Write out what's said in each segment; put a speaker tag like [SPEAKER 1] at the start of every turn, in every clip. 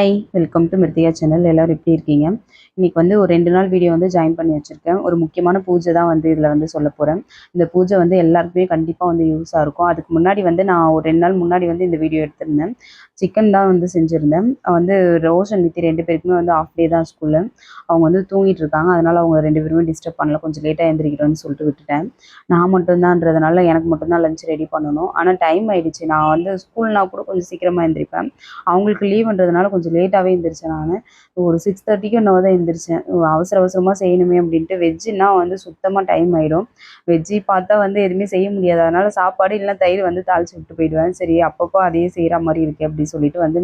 [SPEAKER 1] Hi welcome to Mrithya channel எல்லோரும் எப்படி இருக்கீங்க? இன்னைக்கு வந்து ஒரு ரெண்டு நாள் வீடியோ வந்து ஜாயின் பண்ணி வச்சுருக்கேன். ஒரு முக்கியமான பூஜை தான் வந்து இதில் வந்து சொல்ல போகிறேன் இந்த பூஜை வந்து எல்லாருக்குமே கண்டிப்பாக வந்து யூஸாக இருக்கும். அதுக்கு முன்னாடி வந்து நான் ஒரு ரெண்டு நாள் முன்னாடி வந்து இந்த வீடியோ எடுத்திருந்தேன். சிக்கன் தான் வந்து செஞ்சுருந்தேன். வந்து ரோஸ் அண்ட் நித்தி ரெண்டு பேருக்குமே வந்து ஆஃப் டே தான் ஸ்கூலில் அவங்க வந்து தூங்கிட்டு இருக்காங்க. அதனால் அவங்க ரெண்டு பேருமே டிஸ்டர்ப் பண்ணல. கொஞ்சம் லேட்டாக எழுந்திரிக்கிறோன்னு சொல்லிட்டு விட்டுட்டேன். நான் மட்டும்தான்றதுனால எனக்கு மட்டும்தான் லஞ்ச் ரெடி பண்ணணும். ஆனால் டைம் ஆயிடுச்சு. நான் வந்து ஸ்கூல்னா கூட கொஞ்சம் சீக்கிரமாக எழுந்திரிப்பேன் அவங்களுக்கு லீவுன்றதுனால கொஞ்சம் லேட்டாகவே எழுந்திரிச்சேன் நான். ஒரு சிக்ஸ் தேர்ட்டிக்கு என்னவோ தான் எழுந்திரிச்சேன். அவசர அவசரமாக செய்யணுமே அப்படின்ட்டு வெஜ்ஜுன்னா வந்து சுத்தமாக டைம் ஆகிடும் வெஜ்ஜி பார்த்தா வந்து எதுவுமே செய்ய முடியாது. அதனால் சாப்பாடு இல்லைனா தயிர் வந்து தாளித்து விட்டு போயிடுவேன். சரி அப்பப்போ அதையே செய்கிற மாதிரி இருக்குது அப்படின்னு சொல்லிட்டு வந்து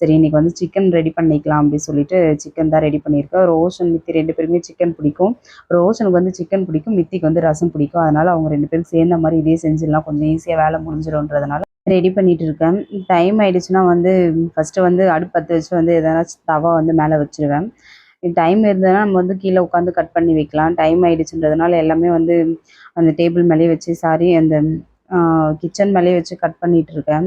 [SPEAKER 1] சரி இன்றைக்கி வந்து சிக்கன் ரெடி பண்ணிக்கலாம் அப்படின்னு சொல்லிட்டு சிக்கன் தான் ரெடி பண்ணியிருக்கேன். ரோஷன் மித்தி ரெண்டு பேருமே சிக்கன் பிடிக்கும். ரோஷனுக்கு வந்து சிக்கன் பிடிக்கும். மித்திக்கு வந்து ரசம் பிடிக்கும். அதனால் அவங்க ரெண்டு பேரும் சேர்ந்த மாதிரி இதே செஞ்சிடலாம். கொஞ்சம் ஈஸியாக வேலை முடிஞ்சிடும்ன்றதுனால ரெடி பண்ணிட்டு இருக்கேன். டைம் ஆயிடுச்சுன்னா வந்து ஃபஸ்ட்டு வந்து அடுப்பு பற்ற வச்சு வந்து எதனாச்சும் தவா வந்து மேலே வச்சுருவேன். டைம் இருந்ததுன்னா நம்ம வந்து கீழே உட்காந்து கட் பண்ணி வைக்கலாம். டைம் ஆயிடுச்சுன்றதுனால எல்லாமே வந்து அந்த டேபிள் மேலேயே வச்சு சாரி அந்த கிச்சன் மேலேயே வச்சு கட் பண்ணிகிட்ருக்கேன் இருக்கேன்.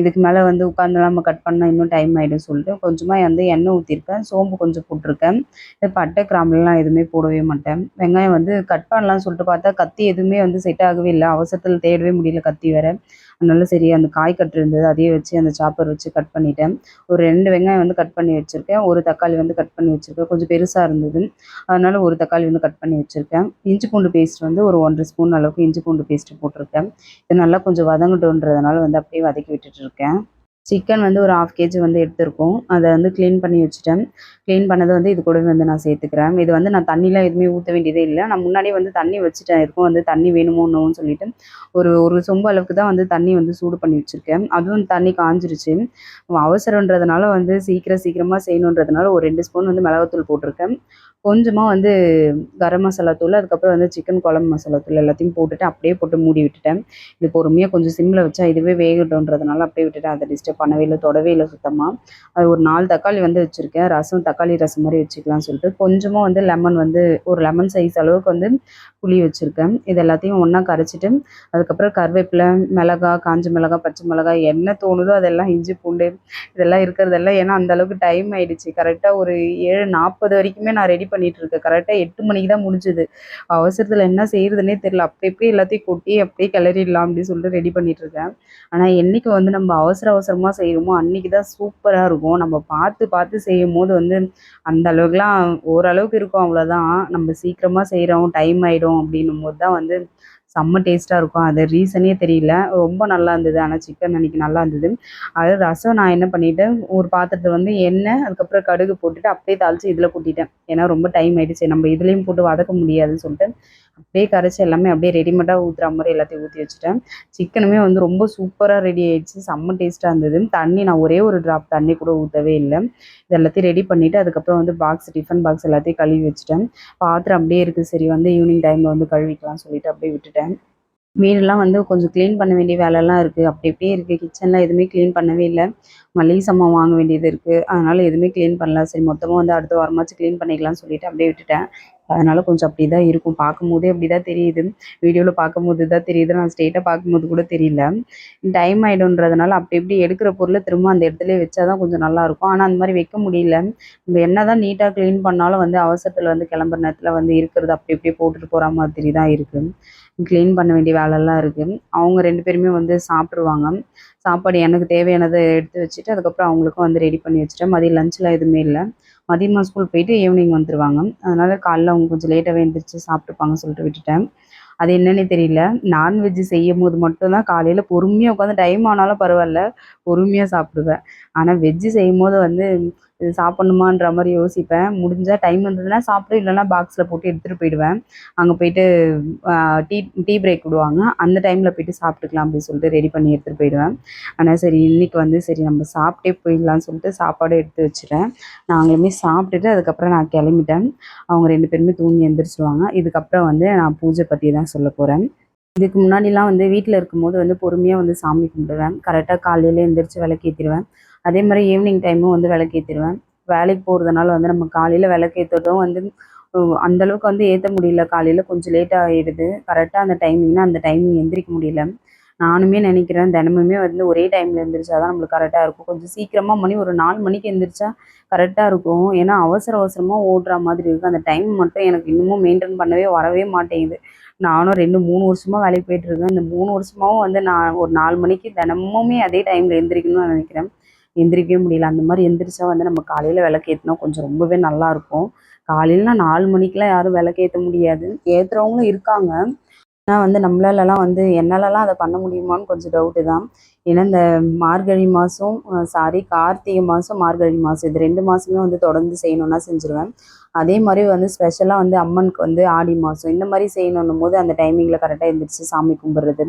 [SPEAKER 1] இதுக்கு மேலே வந்து உட்காந்துலாம் நம்ம கட் பண்ணால் இன்னும் டைம் ஆகிடும் சொல்லிட்டு கொஞ்சமாக வந்து எண்ணெய் ஊற்றிருக்கேன் சோம்பு கொஞ்சம் போட்டிருக்கேன். பட்டை கிராம்புலாம் எதுவுமே போடவே மாட்டேன். வெங்காயம் வந்து கட் பண்ணலாம்னு சொல்லிட்டு பார்த்தா கத்தி எதுவுமே வந்து செட் ஆகவே இல்லை. அவசரத்தில் தேடவே முடியல கத்தி வேறு. அதனால சரி அந்த காய் கட்டு இருந்தது அதையே வச்சு அந்த சாப்பர் வச்சு கட் பண்ணிட்டேன். ஒரு ரெண்டு வெங்காயம் வந்து கட் பண்ணி வச்சுருக்கேன். ஒரு தக்காளி வந்து கட் பண்ணி வச்சுருக்கேன். கொஞ்சம் பெருசாக இருந்தது. அதனால ஒரு தக்காளி வந்து கட் பண்ணி வச்சுருக்கேன். இஞ்சி பூண்டு பேஸ்ட் வந்து ஒரு ஒன்றரை ஸ்பூன் அளவுக்கு இஞ்சி பூண்டு பேஸ்ட்டு போட்டிருக்கேன். இது நல்லா கொஞ்சம் வதங்கட்டுன்றதுனால வந்து அப்படியே வதக்கி விட்டுட்டு இருக்கேன் சிக்கன் வந்து ஒரு ஆஃப் கேஜி வந்து எடுத்திருக்கோம். அதை வந்து க்ளீன் பண்ணி வச்சுட்டேன். க்ளீன் பண்ணதை வந்து இது கூடவே வந்து நான் சேர்த்துக்கிறேன். இது வந்து நான் தண்ணிலாம் எதுவுமே ஊற்ற வேண்டியதே இல்லை. நான் முன்னாடியே வந்து தண்ணி வச்சுட்டேன். இருக்கும் வந்து தண்ணி வேணுமோன்னு சொல்லிட்டு ஒரு ஒரு சொம்பு அளவுக்கு தான் வந்து தண்ணி வந்து சூடு பண்ணி வச்சுருக்கேன். அதுவும் தண்ணி காஞ்சிருச்சு. அவசரன்றதுனால வந்து சீக்கிரம் சீக்கிரமாக செய்யணுன்றதுனால ஒரு ரெண்டு ஸ்பூன் வந்து மிளகாத்தூள் போட்டிருக்கேன். கொஞ்சமாக வந்து கரம் மசாலா தூள் அதுக்கப்புறம் வந்து சிக்கன் குழம்பு மசாலா தூள் எல்லாத்தையும் போட்டுட்டு அப்படியே போட்டு மூடி விட்டுட்டேன். இது பொறுமையாக கொஞ்சம் சிம்மில் வச்சா இதுவே வேகட்டும்ன்றதுனால அப்படியே விட்டுட்டு அதை டிஸ்டர்ப் பண்ணவே இல்லை தொடவே இல்லை சுத்தமாக அது ஒரு நாலு தக்காளி வந்து வச்சுருக்கேன். ரசம் தக்காளி ரசம் மாதிரி வச்சுக்கலாம்னு சொல்லிட்டு கொஞ்சமாக வந்து லெமன் வந்து ஒரு லெமன் சைஸ் அளவுக்கு வந்து புளி வச்சுருக்கேன். இது எல்லாத்தையும் ஒன்றா கரைச்சிட்டு அதுக்கப்புறம் கருவேப்பிலை மிளகா காஞ்ச மிளகா பச்சை மிளகா என்ன தோணுதோ அதெல்லாம் இஞ்சி பூண்டு இதெல்லாம் இருக்கிறதெல்லாம் ஏன்னா அந்தளவுக்கு டைம் ஆகிடுச்சு கரெக்டாக ஒரு ஏழு நாற்பது வரைக்குமே நான் ரெடி பண்ணிகிட்ருக்கேன் கரெக்டாக எட்டு மணிக்கு தான் முடிஞ்சுது. அவசரத்தில் என்ன செய்கிறதுனே தெரில அப்படி இப்படி எல்லாத்தையும் கொட்டி அப்படியே கிளறிடலாம் அப்படின்னு சொல்லிட்டு ரெடி பண்ணிகிட்ருக்கேன் ஆனால் என்றைக்கு வந்து நம்ம அவசர அவசரமாக செய்கிறோமோ அன்றைக்கி தான் சூப்பராக இருக்கும். நம்ம பார்த்து பார்த்து செய்யும் போது வந்து அந்த அளவுக்குலாம் ஓரளவுக்கு இருக்கும் அவ்வளோதான் நம்ம சீக்கிரமாக செய்கிறோம் டைம் ஆகிடும் அப்படின்னும் போது தான் வந்து செம்ம டேஸ்ட்டாக இருக்கும். அது ரீசனே தெரியல. ரொம்ப நல்லா இருந்தது. ஆனால் சிக்கன் அன்றைக்கி நல்லா இருந்தது. அது ரசம் நான் என்ன பண்ணிவிட்டேன் ஒரு பாத்திரத்தில் வந்து எண்ணெய் அதுக்கப்புறம் கடுகு போட்டுட்டு அப்படியே தாளித்து இதில் கூட்டிட்டேன். ஏன்னா ரொம்ப டைம் ஆகிடுச்சு நம்ம இதுலேயும் போட்டு வதக்க முடியாதுன்னு சொல்லிட்டு அப்படியே கரைச்சி எல்லாமே அப்படியே ரெடிமேடாக ஊற்றுற மாதிரி எல்லாத்தையும் ஊற்றி வச்சுட்டேன். சிக்கனுமே வந்து ரொம்ப சூப்பராக ரெடி ஆயிடுச்சு. செம்ம டேஸ்ட்டாக இருந்தது. தண்ணி நான் ஒரே ஒரு ட்ராப் தண்ணி கூட ஊற்றவே இல்லை. இது எல்லாத்தையும் ரெடி பண்ணிவிட்டு அதுக்கப்புறம் வந்து பாக்ஸ் டிஃபன் பாக்ஸ் எல்லாத்தையும் கழுவி வச்சுட்டேன். பாத்திரம் அப்படியே இருக்குது சரி வந்து ஈவினிங் டைமில் வந்து கழுவிக்கலாம் சொல்லிட்டு அப்படியே விட்டுட்டேன். வீடெல்லாம் வந்து கொஞ்சம் க்ளீன் பண்ண வேண்டிய வேலைலாம் இருக்குது அப்படி அப்படியே இருக்குது கிச்சனில் எதுவுமே க்ளீன் பண்ணவே இல்லை. மளிகை சாமான் வாங்க வேண்டியது இருக்குது அதனால் எதுவுமே க்ளீன் பண்ணல. சரி மொத்தமாக வந்து அடுத்த வாரமாச்சும் க்ளீன் பண்ணிக்கலாம்னு சொல்லிட்டு அப்படியே விட்டுட்டேன். அதனால் கொஞ்சம் அப்படி தான் இருக்கும். பார்க்கும்போதே அப்படி தான் தெரியுது. வீடியோவில் பார்க்கும்போது தான் தெரியுது. நான் ஸ்ட்ரெயிட்டாக பார்க்கும்போது கூட தெரியல. டைம் ஆகிடும்ன்றதுனால அப்படி இப்படி எடுக்கிற பொருளை திரும்ப அந்த இடத்துலயே வச்சா தான் கொஞ்சம் நல்லாயிருக்கும் ஆனால் அந்த மாதிரி வைக்க முடியல. நம்ம என்ன தான் நீட்டாக க்ளீன் பண்ணாலும் வந்து அவசரத்தில் வந்து கிளம்புற நேரத்தில் வந்து இருக்கிறது அப்படி இப்படி போட்டுட்டு போகிற மாதிரி தான் இருக்குது க்ளீன் பண்ண வேண்டிய வேலைலாம் இருக்குது அவங்க ரெண்டு பேருமே வந்து சாப்பிட்ருவாங்க சாப்பாடு எனக்கு தேவையானதை எடுத்து வச்சுட்டு அதுக்கப்புறம் அவங்களுக்கும் வந்து ரெடி பண்ணி வச்சுட்டேன். மதியம் லஞ்சில் எதுவுமே இல்லை. மதியமாக ஸ்கூல் போயிட்டு ஈவினிங் வந்துடுவாங்க அதனால் காலைல அவங்க கொஞ்சம் லேட்டாகவே எழுந்திரிச்சு சாப்பிட்டுப்பாங்க சொல்லிட்டு விட்டுட்டேன். அது என்னன்னே தெரியல. நான்வெஜ் செய்யும் போது மட்டும்தான் காலையில் பொறுமையாக உட்காந்து டைம் ஆனாலும் பரவாயில்ல பொறுமையாக சாப்பிடுவேன். ஆனால் வெஜ்ஜு செய்யும் போது வந்து இது சாப்பிட்ணுமான்ற மாதிரி யோசிப்பேன். முடிஞ்சால் டைம் இருந்ததுன்னா சாப்பிட்டு இல்லைன்னா பாக்ஸில் போட்டு எடுத்துகிட்டு போயிடுவேன். அங்கே போயிட்டு டீ டீ பிரேக் விடுவாங்க. அந்த டைமில் போயிட்டு சாப்பிட்டுக்கலாம் அப்படின்னு சொல்லிட்டு ரெடி பண்ணி எடுத்துகிட்டு போயிடுவேன். ஆனால் சரி இன்றைக்கி வந்து சரி நம்ம சாப்பிட்டே போயிடலாம்னு சொல்லிட்டு சாப்பாடு எடுத்து வச்சுட்டேன். நாங்களுமே சாப்பிட்டுட்டு அதுக்கப்புறம் நான் கிளம்பிட்டேன். அவங்க ரெண்டு பேருமே தூங்கி எழுந்திரிச்சிருவாங்க இதுக்கப்புறம் வந்து நான் பூஜை பற்றி தான் சொல்ல போகிறேன் இதுக்கு முன்னாடிலாம் வந்து வீட்டில் இருக்கும்போது வந்து பொறுமையாக வந்து சாமி கும்பிடுவேன். கரெக்டாக காலையில் எழுந்திரிச்சு விளக்கேற்றிடுவேன் அதே மாதிரி ஈவினிங் டைமும் வந்து விளக்கேற்றிடுவேன் வேலைக்கு போகிறதுனால வந்து நம்ம காலையில் விளக்கேற்றதும் வந்து அந்தளவுக்கு வந்து ஏற்ற முடியல. காலையில் கொஞ்சம் லேட்டாக ஆகிடுது கரெக்டாக அந்த டைமிங்னா அந்த டைமிங் எந்திரிக்க முடியல. நானுமே நினைக்கிறேன் தினமுமே வந்து ஒரே டைமில் எழுந்திரிச்சா தான் நம்மளுக்கு கரெக்டாக இருக்கும். கொஞ்சம் சீக்கிரமாக மணி ஒரு நாலு மணிக்கு எழுந்திரிச்சா கரெக்டாக இருக்கும். ஏன்னா அவசர அவசரமாக ஓடுற மாதிரி இருக்குது அந்த டைம் மட்டும் எனக்கு இன்னமும் மெயின்டைன் பண்ணவே வரவே மாட்டேங்குது. நானும் ரெண்டு மூணு வருஷமாக வேலைக்கு போயிட்டுருக்கேன் இந்த மூணு வருஷமாகவும் வந்து நான் ஒரு நாலு மணிக்கு தினமுமே அதே டைமில் எழுந்திரிக்கணும்னு நினைக்கிறேன். எந்திரிக்கவே முடியல. அந்த மாதிரி எந்திரிச்சா வந்து நம்ம காலையில் விளக்கேற்றினா கொஞ்சம் ரொம்பவே நல்லாயிருக்கும் காலையில நாலு மணிக்கெலாம் யாரும் விளக்கேற்ற முடியாது. ஏற்றுறவங்களும் இருக்காங்க. ஆனால் வந்து நம்மளாலலாம் வந்து என்னாலலாம் அதை பண்ண முடியுமான்னு கொஞ்சம் டவுட்டு தான். ஏன்னா இந்த மார்கழி மாதம் சாரி கார்த்திகை மாதம் மார்கழி மாதம் இது ரெண்டு மாதமே வந்து தொடர்ந்து செய்யணுன்னா செஞ்சுருவேன். அதே மாதிரி வந்து ஸ்பெஷலாக வந்து அம்மனுக்கு வந்து ஆடி மாதம் இந்த மாதிரி செய்யணுன்னும் போது அந்த டைமிங்கில் கரெக்டாக எழுந்திரிச்சு சாமி கும்பிட்றது.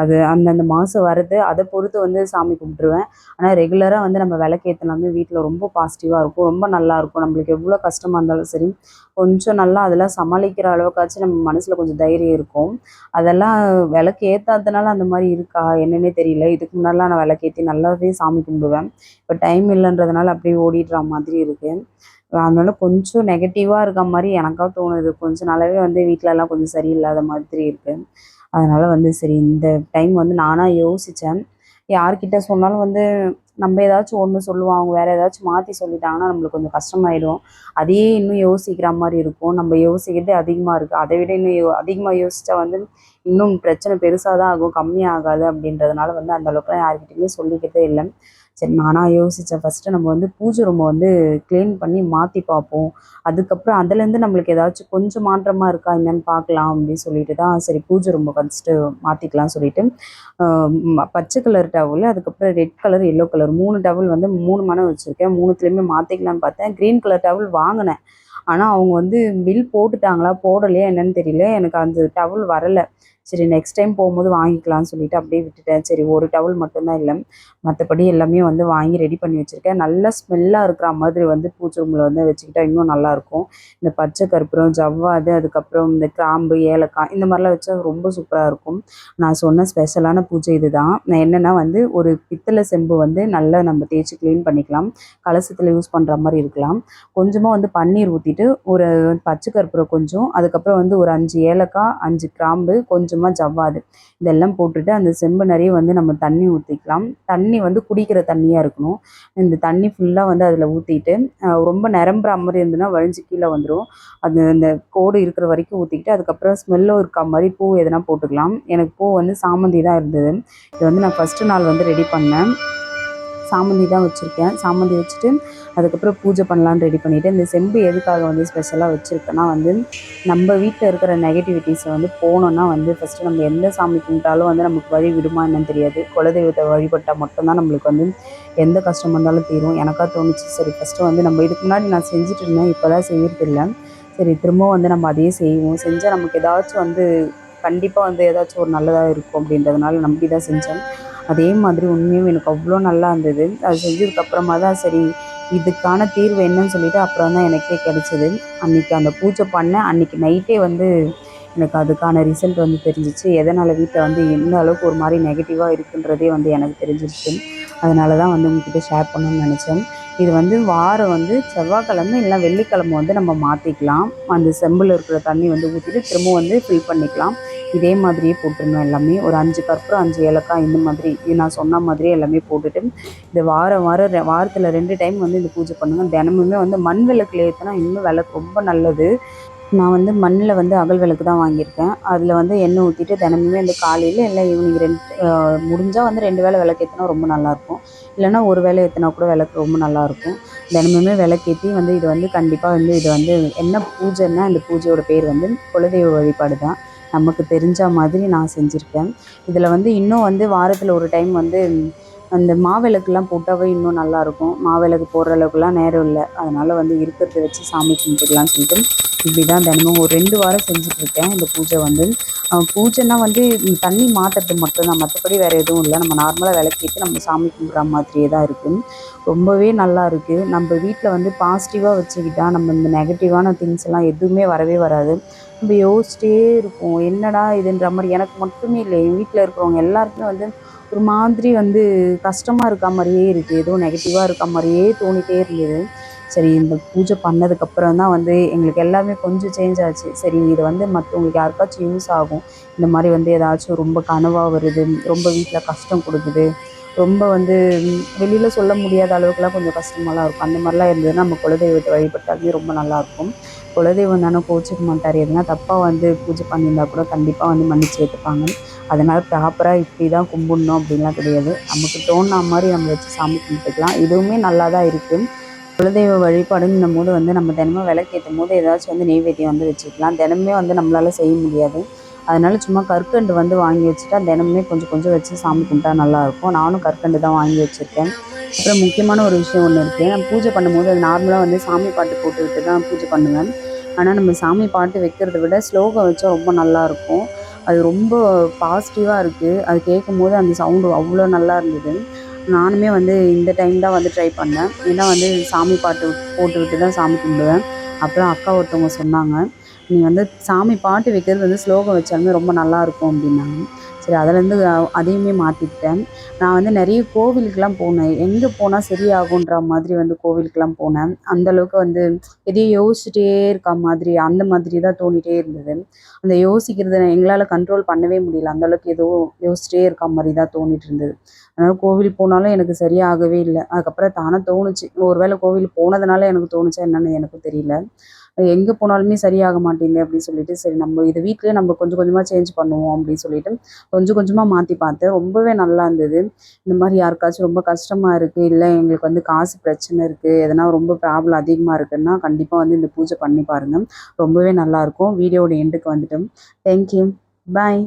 [SPEAKER 1] அது அந்தந்த மாதம் வருது அதை பொறுத்து வந்து சாமி கும்பிட்ருவேன் ஆனால் ரெகுலராக வந்து நம்ம விளக்கேற்றினாலுமே வீட்டில் ரொம்ப பாசிட்டிவாக இருக்கும். ரொம்ப நல்லாயிருக்கும் நம்மளுக்கு எவ்வளோ கஷ்டமாக இருந்தாலும் சரி கொஞ்சம் நல்லா அதெல்லாம் சமாளிக்கிற அளவுக்காச்சும் நம்ம மனசில் கொஞ்சம் தைரியம் இருக்கும். அதெல்லாம் விளக்கு ஏற்றாதனால அந்த மாதிரி இருக்கா? என்னன்னே தெரியல. இதுக்கு முன்னாடிலாம் நான் விளக்கேற்றி நல்லாவே சாமி கும்பிடுவேன். இப்போ டைம் இல்லைன்றதுனால அப்படியே ஓடிடுற மாதிரி இருக்குது அதனால கொஞ்சம் நெகட்டிவாக இருக்க மாதிரி எனக்காக தோணுது. கொஞ்ச நாளாவே வந்து வீட்டிலலாம் கொஞ்சம் சரியில்லாத மாதிரி இருக்குது அதனால் வந்து சரி இந்த டைம் வந்து நானாக யோசித்தேன் யார்கிட்ட சொன்னாலும் வந்து நம்ம ஏதாச்சும் ஒன்று சொல்லுவோம் அவங்க வேறு ஏதாச்சும் மாற்றி சொல்லிட்டாங்கன்னா நம்மளுக்கு கொஞ்சம் கஷ்டமாயிடும். அதையே இன்னும் யோசிக்கிற மாதிரி இருக்கும். நம்ம யோசிக்கிறதே அதிகமாக இருக்குது அதை விட இன்னும் யோ அதிகமாக யோசித்தா வந்து இன்னும் பிரச்சனை பெருசாக தான் ஆகும் கம்மியாகாது அப்படின்றதுனால வந்து அந்த அளவுக்குலாம் யார்கிட்டயுமே சொல்லிக்கிறதே இல்லை. சரி நானாக யோசித்தேன் ஃபஸ்ட்டு நம்ம வந்து பூஜை ரூமை வந்து க்ளீன் பண்ணி மாற்றி பார்ப்போம். அதுக்கப்புறம் அதுலேருந்து நம்மளுக்கு ஏதாச்சும் கொஞ்சம் மாற்றமாக இருக்கா என்னன்னு பார்க்கலாம் அப்படின்னு சொல்லிட்டு தான் சரி பூஜை ரூமை ஃபஸ்ட்டு மாற்றிக்கலாம் சொல்லிட்டு. பச்சை கலர் டவல் அதுக்கப்புறம் ரெட் கலர் எல்லோ கலர் மூணு டவல் வந்து மூணு மனம் வச்சுருக்கேன். மூணுத்துலேயுமே மாற்றிக்கலான்னு பார்த்தேன். க்ரீன் கலர் டவல் வாங்கினேன். ஆனால் அவங்க வந்து பில் போட்டுட்டாங்களா போடலையா என்னன்னு தெரியல. எனக்கு அந்த டவல் வரலை. சரி நெக்ஸ்ட் டைம் போகும்போது வாங்கிக்கலாம்னு சொல்லிட்டு அப்படியே விட்டுட்டேன். சரி ஒரு டவல் மட்டும்தான் இல்லை. மற்றபடி எல்லாமே வந்து வாங்கி ரெடி பண்ணி வச்சுருக்கேன். நல்லா ஸ்மெல்லாக இருக்கிற மாதிரி வந்து பூச்சி ரூமில் வந்து வச்சுக்கிட்டா இன்னும் நல்லாயிருக்கும் இந்த பச்சை கற்பூரம் ஜவ்வாது அதுக்கப்புறம் இந்த கிராம்பு ஏலக்காய் இந்த மாதிரிலாம் வச்சா ரொம்ப சூப்பராக இருக்கும். நான் சொன்ன ஸ்பெஷலான பூஜை இது தான் நான் என்னென்னா வந்து ஒரு பித்தளை செம்பு வந்து நல்லா நம்ம தேய்ச்சி க்ளீன் பண்ணிக்கலாம். கலசத்தில் யூஸ் பண்ணுற மாதிரி இருக்கலாம். கொஞ்சமாக வந்து பன்னீர் ஊற்றிட்டு ஒரு பச்சை கற்பூரம் கொஞ்சம். அதுக்கப்புறம் வந்து ஒரு அஞ்சு ஏலக்காய் அஞ்சு கிராம்பு கொஞ்சம் கொஞ்சமாக ஜவ்வாது. இதெல்லாம் போட்டுட்டு அந்த செம்பு நிறைய வந்து நம்ம தண்ணி ஊற்றிக்கலாம் தண்ணி வந்து குடிக்கிற தண்ணியாக இருக்கணும். இந்த தண்ணி ஃபுல்லாக வந்து அதில் ஊற்றிட்டு ரொம்ப நிரம்புற மாதிரி இருந்ததுன்னா வழிஞ்சு கீழே வந்துடும் அது அந்த கோடு இருக்கிற வரைக்கும் ஊற்றிக்கிட்டு அதுக்கப்புறம் ஸ்மெல்லும் இருக்க மாதிரி பூ எதனா போட்டுக்கலாம். எனக்கு பூ வந்து சாமந்தி தான் இருந்தது. இது வந்து நான் ஃபஸ்ட்டு நாள் வந்து ரெடி பண்ணேன். சாமந்தி தான் வச்சுருக்கேன். சாமந்தி வச்சுட்டு அதுக்கப்புறம் பூஜை பண்ணலான்னு ரெடி பண்ணிவிட்டு இந்த செம்பு எதுக்காக வந்து ஸ்பெஷலாக வச்சுருக்கேன்னா வந்து நம்ம வீட்டில் இருக்கிற நெகட்டிவிட்டிஸை வந்து போனோன்னா வந்து ஃபஸ்ட்டு நம்ம எந்த சாமி கும்பிட்டாலும் வந்து நமக்கு வழி விடுமா என்னன்னு தெரியாது. குலதெய்வத்தை வழிபட்டால் மட்டும்தான் நம்மளுக்கு வந்து எந்த கஷ்டம் வந்தாலும் தீரும். எனக்காக தோணுச்சு சரி ஃபஸ்ட்டு வந்து நம்ம இதுக்கு முன்னாடி நான் செஞ்சுட்டு இருந்தேன் இப்போ தான் செய்யறதில்ல. சரி திரும்பவும் வந்து நம்ம அதையே செய்வோம். செஞ்சால் நமக்கு ஏதாச்சும் வந்து கண்டிப்பாக வந்து ஏதாச்சும் ஒரு நல்லதாக இருக்கும் அப்படின்றதுனால நம்பி தான் செஞ்சேன். அதே மாதிரி உண்மையும் எனக்கு அவ்வளோ நல்லா இருந்தது. அது செஞ்சதுக்கப்புறமா தான் சரி இதுக்கான தீர்வு என்னன்னு சொல்லிட்டு அப்புறம் தான் எனக்கே கிடச்சிது. அன்றைக்கி அந்த பூஜை பண்ணேன் அன்றைக்கி நைட்டே வந்து எனக்கு அதுக்கான ரிசல்ட் வந்து தெரிஞ்சிச்சு. எதனால் வீட்டில் வந்து எந்த அளவுக்கு ஒரு மாதிரி நெகட்டிவாக இருக்குன்றதே வந்து எனக்கு தெரிஞ்சிருச்சு. அதனால தான் வந்து உங்ககிட்ட ஷேர் பண்ணணும்னு நினச்சேன். இது வந்து வாரம் வந்து செவ்வாய்க்கிழமை இல்லை வெள்ளிக்கிழமை வந்து நம்ம மாற்றிக்கலாம் அந்த செம்பில் இருக்கிற தண்ணி வந்து ஊற்றிட்டு திரும்ப வந்து ஃபில் பண்ணிக்கலாம். இதே மாதிரியே போட்டுருந்தோம் எல்லாமே. ஒரு அஞ்சு கற்பூரம் அஞ்சு ஏலக்காய் இந்த மாதிரி இது நான் சொன்ன மாதிரியே எல்லாமே போட்டுட்டு இந்த வாரம் வாரம் வாரத்தில் ரெண்டு டைம் வந்து இந்த பூஜை பண்ணுங்கள் தினமுமே வந்து மண் விளக்குல ஏற்றினா இன்னும் விளக்கு ரொம்ப நல்லது. நான் வந்து மண்ணில் வந்து அகல் விளக்கு தான் வாங்கியிருக்கேன். அதில் வந்து எண்ணெய் ஊற்றிட்டு தினமுமே அந்த காலையில் இல்லை ஈவினிங் ரெண்டு முடிஞ்சால் வந்து ரெண்டு வேளை விளக்கு ஏற்றினா ரொம்ப நல்லாயிருக்கும் இல்லைன்னா ஒரு வேளை ஏற்றினா கூட விளக்கு ரொம்ப நல்லாயிருக்கும் தினமுமே விளக்கேற்றி வந்து இது வந்து கண்டிப்பாக வந்து இது வந்து என்ன பூஜைன்னா இந்த பூஜையோட பேர் வந்து குலதெய்வ வழிபாடு தான் நமக்கு தெரிஞ்ச மாதிரி நான் செஞ்சுருக்கேன். இதில் வந்து இன்னும் வந்து வாரத்தில் ஒரு டைம் வந்து அந்த மாவிளக்குலாம் போட்டாவே இன்னும் நல்லாயிருக்கும். மாவிளக்கு போடுற அளவுக்குலாம் நேரம் இல்லை. அதனால் வந்து இருக்கிறத வச்சு சாமி கும்பிட்டுக்கலாம்னு சொல்லிட்டு இப்படி தான் தினமும் ஒரு ரெண்டு வாரம் செஞ்சுட்ருக்கேன் இந்த பூஜை வந்து. பூஜைனா வந்து தண்ணி மாற்றுறது மட்டும்தான் மற்றபடி வேறு எதுவும் இல்லை. நம்ம நார்மலாக விளக்கேற்றி நம்ம சாமி கும்பிட்ற மாதிரியே தான் இருக்குது ரொம்பவே நல்லா இருக்குது நம்ம வீட்டில் வந்து பாசிட்டிவாக வச்சுக்கிட்டால் நம்ம இந்த நெகட்டிவான திங்ஸ் எல்லாம் எதுவுமே வரவே வராது. நம்ம யோசிச்சிட்டே இருப்போம். என்னடா இதுன்ற மாதிரி எனக்கு மட்டுமே இல்லை. என் வீட்டில் இருக்கிறவங்க எல்லாருக்குமே வந்து ஒரு மாதிரி வந்து கஷ்டமாக இருக்க மாதிரியே இருக்குது ஏதோ நெகட்டிவாக இருக்க மாதிரியே தோணிகிட்டே இருந்தது. சரி இந்த பூஜை பண்ணதுக்கப்புறம் தான் வந்து எங்களுக்கு எல்லாமே கொஞ்சம் சேஞ்ச் ஆச்சு. சரி இது வந்து மற்றவங்களுக்கு யாருக்காச்சும் யூஸ் ஆகும். இந்த மாதிரி வந்து ஏதாச்சும் ரொம்ப கனவாக வருது ரொம்ப வீட்டில் கஷ்டம் கொடுக்குது. ரொம்ப வந்து வெளியில் சொல்ல முடியாத அளவுக்குலாம் கொஞ்சம் கஷ்டமாலாம் இருக்கும். அந்த மாதிரிலாம் இருந்ததுன்னா நம்ம குலதெய்வத்தை வழிபட்டாலுமே ரொம்ப நல்லாயிருக்கும். குலதெய்வம் தானே கோச்சிக்க மாட்டார். எதுனா தப்பாக வந்து பூஜை பண்ணியிருந்தா கூட கண்டிப்பாக வந்து மன்னிச்சு ஏற்றுப்பாங்க அதனால் ப்ராப்பராக இப்படி தான் கும்பிட்ணும் அப்படின்லாம் கிடையாது. நமக்கு தோணுன மாதிரி நம்ம வச்சு சாமி கும்பிட்டுக்கலாம். இதுவுமே நல்லா தான் இருக்குது குலதெய்வ வழிபாடுங்கும் போது வந்து நம்ம தினமும் விளக்கேற்றும் போது ஏதாச்சும் வந்து நெய்வேத்தியம் வந்து வச்சுக்கலாம். தினமே வந்து நம்மளால் செய்ய முடியாது. அதனால சும்மா கற்கண்டு வந்து வாங்கி வச்சுட்டா தினமுமே கொஞ்சம் கொஞ்சம் வச்சு சாமி கும்பிட்டா நல்லாயிருக்கும். நானும் கற்கண்டு தான் வாங்கி வச்சுருக்கேன். அப்புறம் முக்கியமான ஒரு விஷயம் ஒன்று இருக்குது நான் பூஜை பண்ணும்போது அது நார்மலாக வந்து சாமி பாட்டு போட்டுக்கிட்டு தான் பூஜை பண்ணுவேன். ஆனால் நம்ம சாமி பாட்டு வைக்கிறத விட ஸ்லோகம் வச்சா ரொம்ப நல்லாயிருக்கும். அது ரொம்ப பாசிட்டிவாக இருக்குது அது கேட்கும்போது அந்த சவுண்டு அவ்வளோ நல்லா இருந்தது. நானுமே வந்து இந்த டைம் தான் வந்து ட்ரை பண்ணேன். ஏன்னா வந்து சாமி பாட்டு போட்டுக்கிட்டு தான் சாமி கும்பிடுவேன். அப்புறம் அக்கா ஒருத்தவங்க சொன்னாங்க நீ வந்து சாமி பாட்டு வைக்கிறது வந்து ஸ்லோகம் வச்சாலுமே ரொம்ப நல்லாயிருக்கும் அப்படின்னாங்க. சரி அதிலேருந்து அதையுமே மாற்றிக்கிட்டேன் நான் வந்து நிறைய கோவிலுக்கெலாம் போனேன். எங்கே போனால் சரியாகுன்ற மாதிரி வந்து கோவிலுக்கெலாம் போனேன். அந்தளவுக்கு வந்து எதையும் யோசிச்சுட்டே இருக்க மாதிரி அந்த மாதிரி தான் தோணிகிட்டே இருந்தது. அந்த யோசிக்கிறத எங்களால் கண்ட்ரோல் பண்ணவே முடியல. அந்தளவுக்கு ஏதோ யோசிச்சிட்டே இருக்க மாதிரி தான் தோணிட்டு இருந்தது. அதனால் கோவில் போனாலும் எனக்கு சரியாகவே இல்லை. அதுக்கப்புறம் தானே தோணுச்சு. ஒரு வேளை கோவில் போனதுனால எனக்கு தோணுச்சா என்னென்னு எனக்கும் தெரியல. எங்கே போனாலுமே சரியாக மாட்டேங்குது அப்படின்னு சொல்லிட்டு சரி நம்ம இது வீட்டிலே நம்ம கொஞ்சம் கொஞ்சமாக சேஞ்ச் பண்ணுவோம் அப்படின்னு சொல்லிட்டு கொஞ்சம் கொஞ்சமாக மாற்றி பார்த்தேன். ரொம்பவே நல்லா இருந்தது. இந்த மாதிரி யாருக்காச்சும் ரொம்ப கஷ்டமாக இருக்குது இல்லை எங்களுக்கு வந்து காசு பிரச்சனை இருக்குது எதனா ரொம்ப ப்ராப்ளம் அதிகமாக இருக்குன்னா கண்டிப்பாக வந்து இந்த பூஜை பண்ணி பாருங்கள் ரொம்பவே நல்லாயிருக்கும் வீடியோட எண்டுக்கு வந்துட்டோம். Thank you bye